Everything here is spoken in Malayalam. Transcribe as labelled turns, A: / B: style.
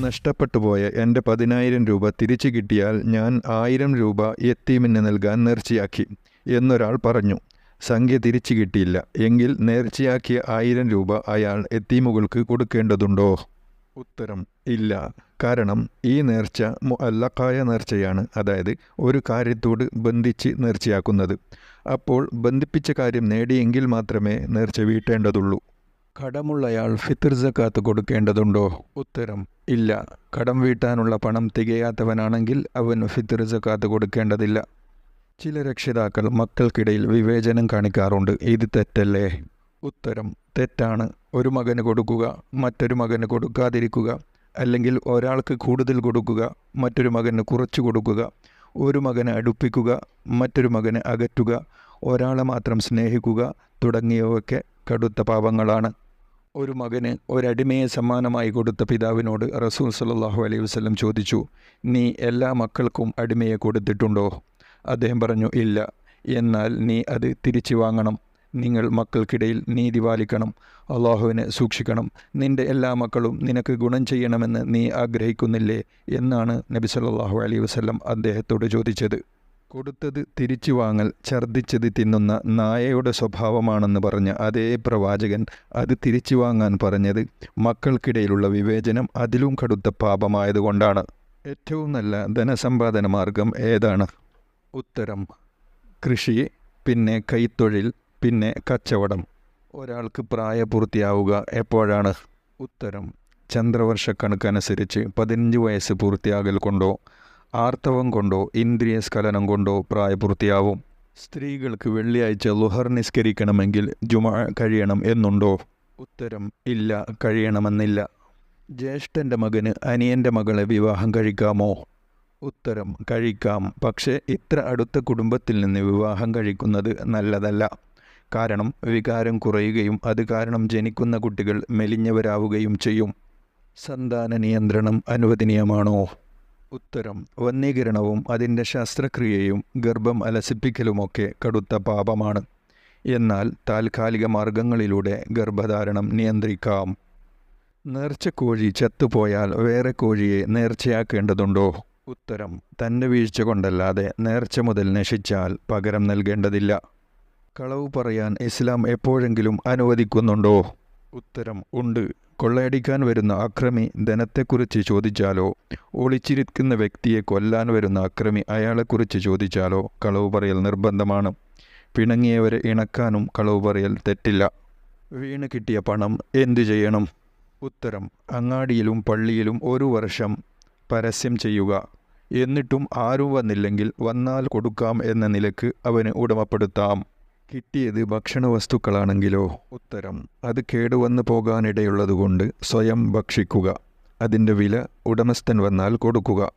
A: നഷ്ടപ്പെട്ടു പോയ എന്റെ പതിനായിരം രൂപ തിരിച്ചു കിട്ടിയാൽ ഞാൻ ആയിരം രൂപ യത്തീമിന് നൽകാൻ നേർച്ചയാക്കി എന്നൊരാൾ പറഞ്ഞു. സംഖ്യ തിരിച്ചു കിട്ടിയില്ല. എങ്കിൽ നേർച്ചയാക്കിയ ആയിരം രൂപ അയാൾ എത്തീമുകൾക്ക് കൊടുക്കേണ്ടതുണ്ടോ? ഉത്തരം ഇല്ല. കാരണം ഈ നേർച്ച മുഅല്ലക്കായ നേർച്ചയാണ്. അതായത് ഒരു കാര്യത്തോട് ബന്ധിച്ച് നേർച്ചയാക്കുന്നത്. അപ്പോൾ ബന്ധിപ്പിച്ച കാര്യം നേടിയെങ്കിൽ മാത്രമേ നേർച്ച വീട്ടേണ്ടതുള്ളൂ. കടമുള്ളയാൾ ഫിത്തർ സക്കാത്ത് കൊടുക്കേണ്ടതുണ്ടോ? ഉത്തരം ഇല്ല. കടം വീട്ടാനുള്ള പണം തികയാത്തവനാണെങ്കിൽ അവൻ ഫിത്തർ സക്കാത്ത് കൊടുക്കേണ്ടതില്ല. ചില രക്ഷിതാക്കൾ മക്കൾക്കിടയിൽ വിവേചനം കാണിക്കാറുണ്ട്. ഇത് തെറ്റല്ലേ? ഉത്തരം തെറ്റാണ്. ഒരു മകന് കൊടുക്കുക മറ്റൊരു മകന് കൊടുക്കാതിരിക്കുക. അല്ലെങ്കിൽ ഒരാൾക്ക് കൂടുതൽ കൊടുക്കുക മറ്റൊരു മകന് കുറച്ചു കൊടുക്കുക. ഒരു മകനെ അടുപ്പിക്കുക മറ്റൊരു മകനെ അകറ്റുക. ഒരാളെ മാത്രം സ്നേഹിക്കുക തുടങ്ങിയവയൊക്കെ കടുത്ത പാപങ്ങളാണ്. ഒരു മകന് ഒരടിമയെ സമ്മാനമായി കൊടുത്ത പിതാവിനോട് റസൂൽ സല്ലാഹു അലൈഹി വസ്ലം ചോദിച്ചു നീ എല്ലാ മക്കൾക്കും അടിമയെ കൊടുത്തിട്ടുണ്ടോ? അദ്ദേഹം പറഞ്ഞു ഇല്ല. എന്നാൽ നീ അത് തിരിച്ചു വാങ്ങണം. നിങ്ങൾ മക്കൾക്കിടയിൽ നീതി പാലിക്കണം. അള്ളാഹുവിനെ സൂക്ഷിക്കണം. നിന്റെ എല്ലാ മക്കളും നിനക്ക് ഗുണം ചെയ്യണമെന്ന് നീ ആഗ്രഹിക്കുന്നില്ലേ? എന്നാണ് നബി സല്ലാഹു അലൈഹി വസ്ലം അദ്ദേഹത്തോട് ചോദിച്ചത്. കൊടുത്തത് തിരിച്ചു വാങ്ങൽ ഛർദ്ദിച്ചത് തിന്നുന്ന നായയുടെ സ്വഭാവമാണെന്ന് പറഞ്ഞ അതേ പ്രവാചകൻ അത് തിരിച്ചു വാങ്ങാൻ പറഞ്ഞത് മക്കൾക്കിടയിലുള്ള വിവേചനം അതിലും കടുത്ത പാപമായതുകൊണ്ടാണ്. ഏറ്റവും നല്ല ധനസമ്പാദന മാർഗം ഏതാണ്? ഉത്തരം കൃഷി പിന്നെ കൈത്തൊഴിൽ പിന്നെ കച്ചവടം. ഒരാൾക്ക് പ്രായപൂർത്തിയാവുക എപ്പോഴാണ്? ഉത്തരം ചന്ദ്രവർഷക്കണക്കനുസരിച്ച് പതിനഞ്ച് വയസ്സ് പൂർത്തിയാകൽ കൊണ്ടോ ആർത്തവം കൊണ്ടോ ഇന്ദ്രിയ സ്ഖലനം കൊണ്ടോ പ്രായപൂർത്തിയാവും. സ്ത്രീകൾക്ക് വെള്ളിയാഴ്ച ലുഹർ നിസ്കരിക്കണമെങ്കിൽ ജുമ കഴിയണം എന്നുണ്ടോ? ഉത്തരം ഇല്ല കഴിയണമെന്നില്ല. ജ്യേഷ്ഠന്റെ മകന് അനിയന്റെ മകളെ വിവാഹം കഴിക്കാമോ? ഉത്തരം കഴിക്കാം. പക്ഷേ ഇത്ര അടുത്ത കുടുംബത്തിൽ നിന്ന് വിവാഹം കഴിക്കുന്നത് നല്ലതല്ല. കാരണം വികാരം കുറയുകയും അത് കാരണം ജനിക്കുന്ന കുട്ടികൾ മെലിഞ്ഞവരാവുകയും ചെയ്യും. സന്താന നിയന്ത്രണം അനുവദനീയമാണോ? ഉത്തരം. വന്യീകരണവും അതിന്റെ ശസ്ത്രക്രിയയും ഗർഭം അലസിപ്പിക്കലുമൊക്കെ കടുത്ത പാപമാണ്. എന്നാൽ താൽക്കാലിക മാർഗങ്ങളിലൂടെ ഗർഭധാരണം നിയന്ത്രിക്കാം. നേർച്ചക്കോഴി ചത്തുപോയാൽ വേറെ കോഴിയെ നേർച്ചയാക്കേണ്ടതുണ്ടോ? ഉത്തരം. തന്റെ വീഴ്ച കൊണ്ടല്ലാതെ നേർച്ച മുതൽ നശിച്ചാൽ പകരം നൽകേണ്ടതില്ല. കളവ് പറയാൻ ഇസ്ലാം എപ്പോഴെങ്കിലും അനുവദിക്കുന്നുണ്ടോ? ഉത്തരം. ഉണ്ട്. കൊള്ളയടിക്കാൻ വരുന്ന അക്രമി ധനത്തെക്കുറിച്ച് ചോദിച്ചാലോ? ഒളിച്ചിരിക്കുന്ന വ്യക്തിയെ കൊല്ലാൻ വരുന്ന അക്രമി അയാളെക്കുറിച്ച് ചോദിച്ചാലോ? കളവ് പറയൽ നിർബന്ധമാണ്. പിണങ്ങിയവരെ ഇണക്കാനും കളവ് പറയൽ തെറ്റില്ല. വീണ് കിട്ടിയ പണം എന്തു ചെയ്യണം? ഉത്തരം അങ്ങാടിയിലും പള്ളിയിലും ഒരു വർഷം പരസ്യം ചെയ്യുക. എന്നിട്ടും ആരും വന്നില്ലെങ്കിൽ വന്നാൽ കൊടുക്കാം എന്ന നിലയ്ക്ക് അവന് ഉടമപ്പെടുത്താം. കിട്ടിയത് ഭക്ഷണ വസ്തുക്കളാണെങ്കിലോ ഉത്തരം അത് കേടുവന്നു പോകാനിടയുള്ളതുകൊണ്ട് സ്വയം ഭക്ഷിക്കുക. അതിന്റെ വില ഉടമസ്ഥൻ വന്നാൽ കൊടുക്കുക.